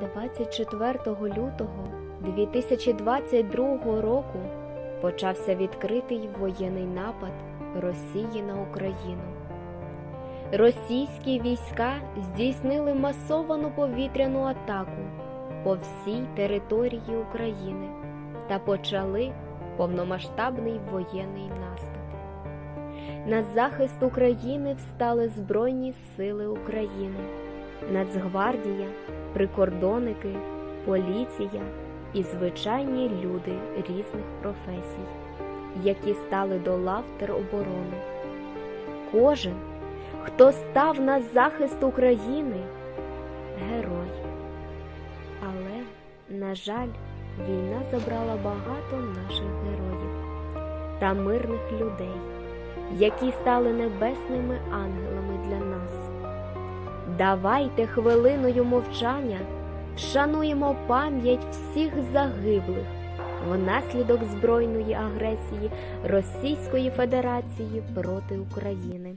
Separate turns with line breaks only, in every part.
24 лютого 2022 року почався відкритий воєнний напад Росії на Україну. Російські війська здійснили масовану повітряну атаку по всій території України та почали повномасштабний воєнний наступ. На захист України встали Збройні Сили України, Нацгвардія, прикордонники, поліція і звичайні люди різних професій, які стали до лав тероборони. Кожен, хто став на захист України, герой. Але, на жаль, війна забрала багато наших героїв та мирних людей, які стали небесними ангелами для нас. Давайте хвилиною мовчання вшануємо пам'ять всіх загиблих внаслідок збройної агресії Російської Федерації проти України.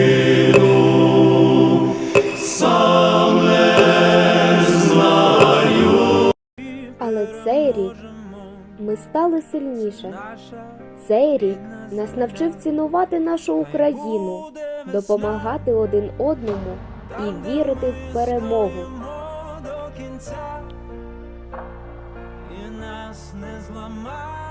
цей рік ми стали сильніше. Цей рік нас навчив цінувати нашу Україну, допомагати один одному і вірити в перемогу.
і нас не зламає.